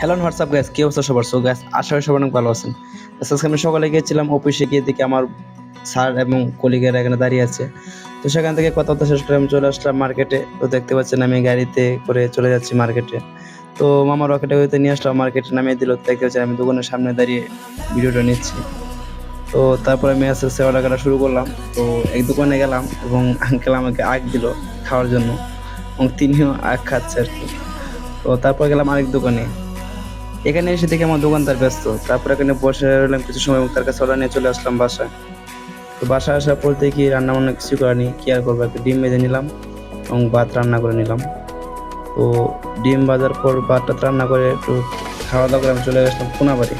Hello WhatsApp gas কি অবস্থা সবার? সো গ্যাস আশা করি সবাই অনেক ভালো আছেন। আজকে আমি সকালে গিয়েছিলাম অফিসে গিয়ে দেখি আমার স্যার এবং কলিগেরা এখানে দাঁড়িয়ে আছে। তো সেখান থেকে কথা শেষ করে আমি চলে আসলাম মার্কেটে তো দেখতে পাচ্ছেন আমি গাড়িতে করে চলে যাচ্ছি মার্কেটে তো মামা রকেটে হইতে নিয়ে আসলাম মার্কেটে নামিয়ে দিল। দেখতে পাচ্ছেন আমি দোকানের সামনে দাঁড়িয়ে ভিডিওটা নিচ্ছি। তো তারপরে আমি আস্তে আস্তে অর্ডার করা শুরু করলাম। তো এক দোকানে গেলাম এবং আঙ্কেল আমাকে আগ দিল খাওয়ার জন্য। এবং তিনিও আগ খাচ্ছে আর কি। তো তারপর গেলাম আরেক দোকানে। এখানে এসে দেখে আমার দোকানদার ব্যস্ত। তারপর এখানে বসে রইলাম কিছু সময় তার কাছে অর্ডার নিয়ে চলে আসলাম বাসায়। তো বাসায় আসার পর দেখি রান্না বান্না কিছু করেনি, কি আর করব? একটা ডিম ভেজে নিলাম এবং ভাত রান্না করে নিলাম। তো ডিম ভাজার পর ভাতটা রান্না করে একটু খাওয়া দাওয়া করে আমি চলে গেছিলাম কোনাবাড়ি।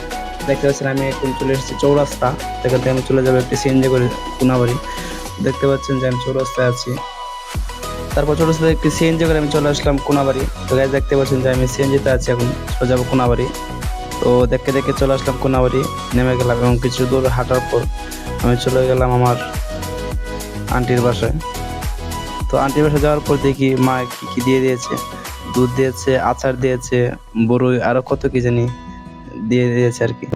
দেখতে পাচ্ছেন আমি এখন চলে এসেছি চৌরাস্তা। সেখান থেকে আমি চলে যাব একটি সিএনজি করে কোনাবাড়ি। দেখতে পাচ্ছেন যে আমি চৌরাস্তায় আছি। তারপর ছোটো ছোটো একটি সিএনজি করে আমি চলে আসলাম কোনাবাড়ি। তো গাছ দেখতে পাচ্ছেন যে আমি সিএনজিতে আছি এখন যাব কোনাবাড়ি। তো দেখতে দেখে চলে আসলাম কোনাবাড়ি, নেমে গেলাম এবং কিছু দূর হাঁটার পর আমি চলে গেলাম আমার আন্টির বাসায়। তো আন্টির বাসায় যাওয়ার পর দেখি মা কী কী দিয়ে দিয়েছে, দুধ দিয়েছে, আচার দিয়েছে বড়ই আরও কত কি জানি দিয়ে দিয়েছে আর কি।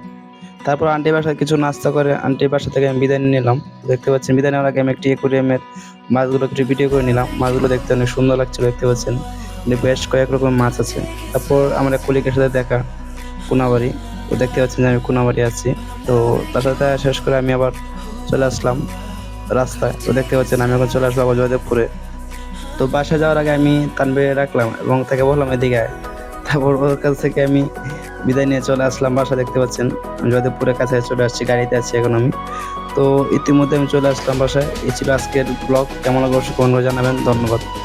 তারপর আন্টি বাসায় কিছু নাস্তা করে, আন্টির বাসা থেকে আমি বিদায় নিলাম। দেখতে পাচ্ছেন, বিদায় নেওয়ার আগে আমি একটি একুরিয়ামের মাছগুলো কিছু ভিডিও করে নিলাম। মাছগুলো দেখতে অনেক সুন্দর লাগছিল, দেখতে পাচ্ছেন। বেশ কয়েক রকম মাছ আছে। তারপর আমার এক কলিকের সাথে দেখা, কোনাবাড়ি। তো দেখতে পাচ্ছেন যে আমি কোনাবাড়ি আছি। তো তার সাথে শেষ করে আমি আবার চলে আসলাম রাস্তায়। তো দেখতে পাচ্ছেন, আমি এখন চলে আসব আবার জয়দেবপুরে। তো বাসায় যাওয়ার আগে আমি তানবিরে রাখলাম এবং তাকে বললাম, এদিকে তারপর ওর কাছ থেকে আমি বিদায় নিয়ে চলে আসলাম, বাসা দেখতে পাচ্ছেন। জয়দেবপুরের কাছে চলে আসছি, গাড়িতে আছি এখন আমি। তো ইতিমধ্যে আমি চলে আসলাম বাসায়। এই ছিল আজকের ব্লগ। কেমন লাগবে অবশ্যই জানাবেন। ধন্যবাদ।